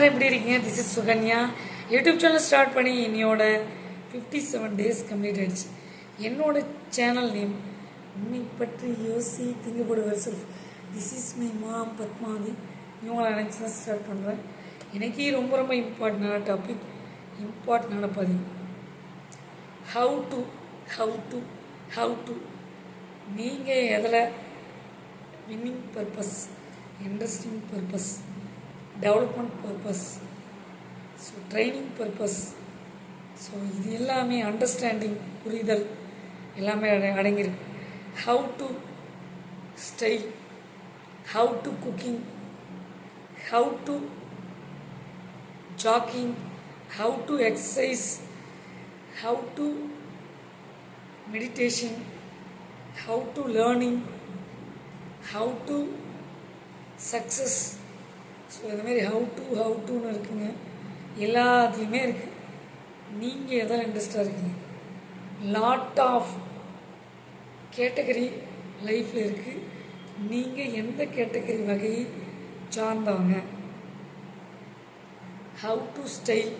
எல்லாரும் எப்படி இருக்கீங்க? This is Sukanya. YouTube channel start பண்ணி என்னையோட ஃபிஃப்டி செவன் டேஸ் கம்ப்ளீட் ஆயிடுச்சு. என்னோட சேனல் நேம் உன்னை பற்றி யோசி திங்கப்படுவர் self. This is my mom Padmathi இவங்களை நினச்சி தான் ஸ்டார்ட் பண்ணுறேன் எனக்கு ரொம்ப ரொம்ப இம்பார்ட்டண்டான டாபிக் இம்பார்ட்டண்டான பதிவு. How to how to how to நீங்கள் எதில் winning purpose interesting purpose development purpose so training purpose so இது எல்லாமே அண்டர்ஸ்டாண்டிங் புரிதல் எல்லாமே அட- அடங்கியிருக்கு. How to style how to cooking how to jogging how to exercise how to meditation how to learning how to success so இந்த மாதிரி how to how டுன்னு இருக்குங்க. எல்லாத்துலேயுமே இருக்குது நீங்கள் எதில் இன்ட்ரெஸ்டாக இருக்கீங்க? லாட் ஆஃப் கேட்டகரி லைஃப்பில் இருக்குது நீங்கள் எந்த கேட்டகரி வகையை சார்ந்தவங்க? ஹவு டு ஸ்டைல்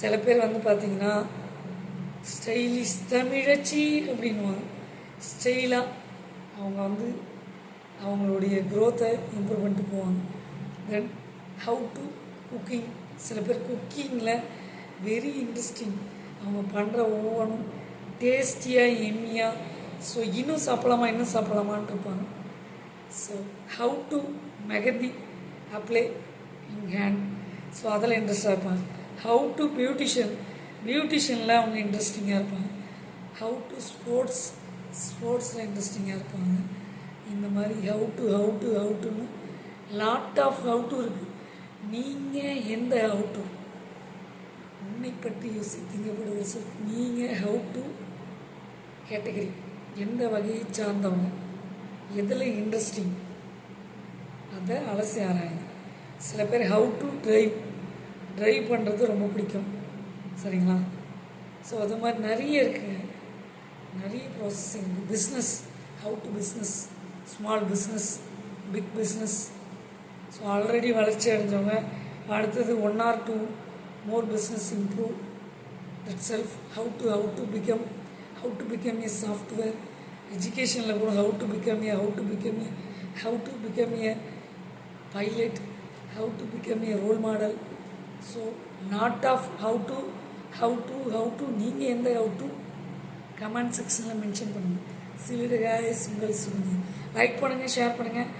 சில பேர் வந்து பார்த்தீங்கன்னா ஸ்டைலிஷ் தமிழச்சி அப்படின்வாங்க ஸ்டைலாக அவங்க வந்து அவங்களுடைய க்ரோத்தை இம்ப்ரூவ் பண்ணிட்டு போவாங்க. தென் ஹவு டு குக்கிங் சில பேர் குக்கிங்கில் வெரி இன்ட்ரெஸ்டிங் அவங்க பண்ணுற ஒவ்வொன்றும் டேஸ்டியாக எம்மியாக ஸோ இன்னும் சாப்பிடலாமா இன்னும் சாப்பிடலாமான்னு இருப்பாங்க. So how to mehndi apply in hand so அதில் இன்ட்ரெஸ்டாக இருப்பாங்க. ஹவு டு பியூட்டிஷியன் பியூட்டிஷியனில் அவங்க இன்ட்ரெஸ்டிங்காக இருப்பாங்க. ஹவு டு ஸ்போர்ட்ஸ் ஸ்போர்ட்ஸில் இன்ட்ரெஸ்டிங்காக இருப்பாங்க. இந்த மாதிரி how to how to how டுன்னு lot of அவுட்டும் இருக்குது நீங்கள் எந்த அவுட்டும் உன்னை பற்றி யோசித்தீங்கப்படுவது சார் நீங்கள் ஹவு டு கேட்டகரி. எந்த வகையை சார்ந்தவங்க? எதில் இன்ட்ரெஸ்டிங் அதை அலசி ஆராயுங்க சில பேர் ஹவு டு ட்ரைவ் ட்ரைவ் பண்ணுறது ரொம்ப பிடிக்கும். சரிங்களா? ஸோ அது மாதிரி நிறைய இருக்குங்க நிறைய processing business how to business small business big business so already வளர்ச்சி அடைஞ்சவங்க அடுத்தது one or two more business improve that self how to how to become how to become a software எஜுகேஷனில் கூட how to become a how to become a how to become a pilot how to become a role model so not of how to how to how to நீங்கள் எந்த how to comment செக்ஷனில் mention பண்ணுங்கள் சிலிடு guys உங்களை சொல்லுங்கள் like பண்ணுங்கள் share பண்ணுங்கள்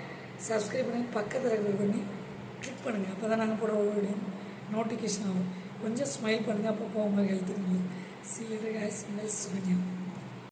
subscribe பண்ணி பக்கத்தில் இருக்கிற பண்ணி கிளிக் பண்ணுங்கள் அப்போ தான் நாங்கள் போட ஒவ்வொரு வீடியோ நோட்டிஃபிகேஷன் ஆகும். கொஞ்சம் ஸ்மைல் பண்ணுங்கள் அப்போ போகும்போது ஹெல்த்துக்கு நல்லது. சிலிடு காய்ஸ் உங்களை